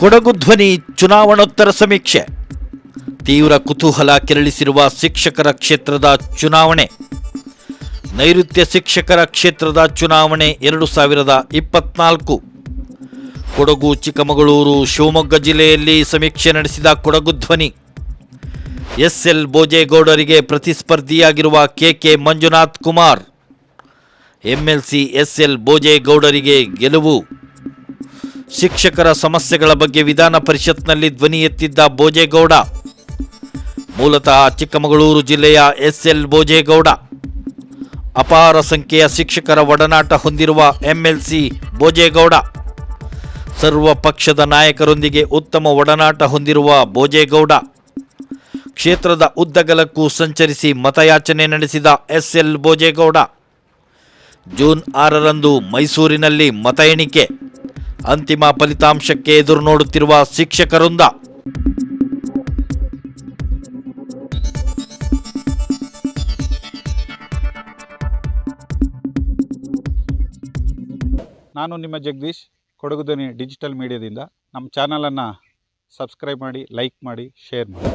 ಕೊಡಗು ಧ್ವನಿ ಚುನಾವಣೋತ್ತರ ಸಮೀಕ್ಷೆ. ತೀವ್ರ ಕುತೂಹಲ ಕೆರಳಿಸಿರುವ ಶಿಕ್ಷಕರ ಕ್ಷೇತ್ರದ ಚುನಾವಣೆ. ನೈಋತ್ಯ ಶಿಕ್ಷಕರ ಕ್ಷೇತ್ರದ ಚುನಾವಣೆ ಎರಡು ಸಾವಿರದ ಇಪ್ಪತ್ನಾಲ್ಕು. ಕೊಡಗು, ಚಿಕ್ಕಮಗಳೂರು, ಶಿವಮೊಗ್ಗ ಜಿಲ್ಲೆಯಲ್ಲಿ ಸಮೀಕ್ಷೆ ನಡೆಸಿದ ಕೊಡಗು ಧ್ವನಿ. ಎಸ್ ಎಲ್ ಬೋಜೇಗೌಡರಿಗೆ ಪ್ರತಿಸ್ಪರ್ಧಿಯಾಗಿರುವ K Manjunath Kumar. MLC S L ಬೋಜೇಗೌಡರಿಗೆ ಗೆಲುವು. ಶಿಕ್ಷಕರ ಸಮಸ್ಯೆಗಳ ಬಗ್ಗೆ ವಿಧಾನ ಪರಿಷತ್ನಲ್ಲಿ ಧ್ವನಿ ಎತ್ತಿದ್ದ ಭೋಜೇಗೌಡ. ಮೂಲತಃ ಚಿಕ್ಕಮಗಳೂರು ಜಿಲ್ಲೆಯ ಎಸ್ ಎಲ್ ಬೋಜೇಗೌಡ ಅಪಾರ ಸಂಖ್ಯೆಯ ಶಿಕ್ಷಕರ ಒಡನಾಟ ಹೊಂದಿರುವ ಎಂಎಲ್ಸಿ ಭೋಜೇಗೌಡ. ಸರ್ವ ಪಕ್ಷದ ನಾಯಕರೊಂದಿಗೆ ಉತ್ತಮ ಒಡನಾಟ ಹೊಂದಿರುವ ಭೋಜೇಗೌಡ. ಕ್ಷೇತ್ರದ ಉದ್ದಗಲಕ್ಕೂ ಸಂಚರಿಸಿ ಮತಯಾಚನೆ ನಡೆಸಿದ ಎಸ್ ಎಲ್ ಬೋಜೇಗೌಡ ಜೂನ್ ಆರರಂದು ಮೈಸೂರಿನಲ್ಲಿ ಮತ ಎಣಿಕೆ. ಅಂತಿಮ ಫಲಿತಾಂಶಕ್ಕೆ ಎದುರು ನೋಡುತ್ತಿರುವ ಶಿಕ್ಷಕರುಂದ. ನಾನು ನಿಮ್ಮ ಜಗದೀಶ್ ಕೊಡಗುದನಿ ಡಿಜಿಟಲ್ ಮೀಡಿಯಾದಿಂದ. ನಮ್ಮ ಚಾನಲನ್ನು ಸಬ್ಸ್ಕ್ರೈಬ್ ಮಾಡಿ, ಲೈಕ್ ಮಾಡಿ, ಶೇರ್ ಮಾಡಿ.